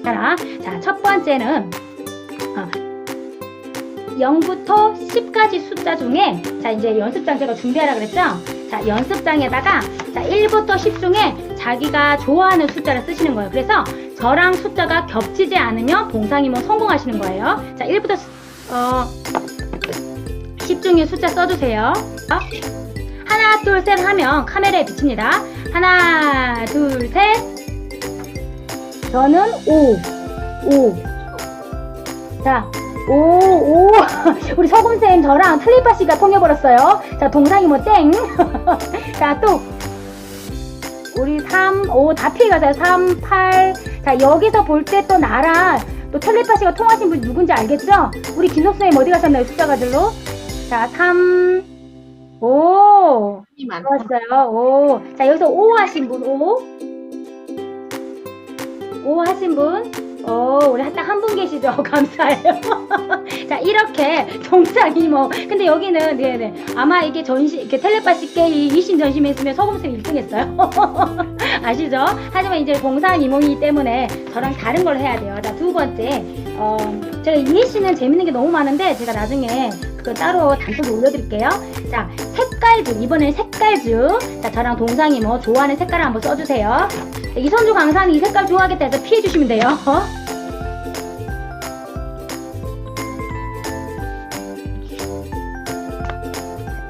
괜찮아. 자, 첫 번째는 어, 0부터 10까지 숫자 중에 자, 이제 연습장 제가 준비하라 그랬죠? 자, 연습장에다가 자, 1부터 10 중에 자기가 좋아하는 숫자를 쓰시는 거예요. 그래서 저랑 숫자가 겹치지 않으면 동상이모 성공하시는 거예요. 자, 1부터 어, 10 중에 숫자 써주세요. 하나, 둘, 셋 하면 카메라에 비칩니다. 하나, 둘, 셋. 저는 5. 5. 자, 5, 5. 우리 서금쌤 저랑 텔레파시가 통해버렸어요. 자, 동상이모 땡. 자, 또. 우리 3, 5 다 피해가세요. 3, 8. 자, 여기서 볼 때 또 나랑 또 텔레파시가 통하신 분 누군지 알겠죠? 우리 김석수님 어디 가셨나요? 숫자가들로. 자, 3, 5. 힘이 많다. 좋았어요. 오. 자, 여기서 5 하신 분, 5. 5 하신 분. 오, 우리 딱 한 분 계시죠? 감사해요. 자, 이렇게 동상이 뭐. 근데 여기는, 네네. 아마 이게 전시, 이렇게 텔레파시 게임 이신 전심에 있으면 서금쌤 1등 했어요. 아시죠? 하지만 이제 동상 이몽이기 때문에 저랑 다른 걸 해야 돼요. 자, 두 번째. 어, 제가 이해 씨는 재밌는 게 너무 많은데 제가 나중에 그거 따로 단톡에 올려드릴게요. 자, 색깔주. 이번엔 색깔주. 자, 저랑 동상이 뭐 좋아하는 색깔을 한번 써주세요. 이선주 강사는 이 색깔 좋아하겠다 해서 피해주시면 돼요.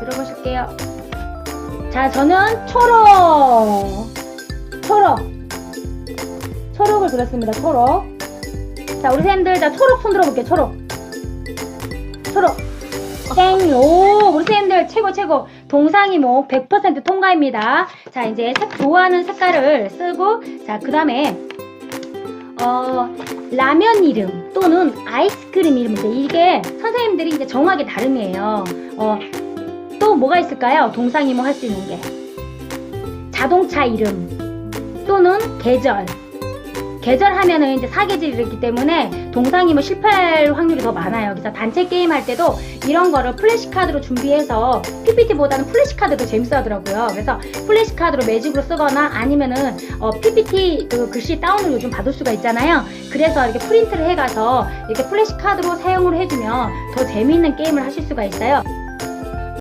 들어보실게요. 자, 저는 초록. 초록. 초록을 그렸습니다. 초록. 자, 우리 쌤들, 자, 초록 손 들어볼게요. 초록. 초록. 땡. 오, 우리 쌤들 최고, 최고. 동상이목 100% 통과입니다. 자, 이제 색 좋아하는 색깔을 쓰고, 자, 그 다음에, 어, 라면 이름 또는 아이스크림 이름인데, 이게 선생님들이 이제 정하게 다름이에요. 어, 또 뭐가 있을까요? 동상이목 할수 있는 게. 자동차 이름 또는 계절. 계절 하면은 이제 사계절이기 때문에 동상이목 실패할 확률이 더 많아요. 그래서 단체 게임 할 때도 이런 거를 플래시카드로 준비해서 PPT보다는 플래시카드도 재밌어 하더라고요. 그래서 플래시카드로 매직으로 쓰거나 아니면은 어, PPT 그 글씨 다운을 요즘 받을 수가 있잖아요. 그래서 이렇게 프린트를 해가서 이렇게 플래시카드로 사용을 해주면 더 재미있는 게임을 하실 수가 있어요.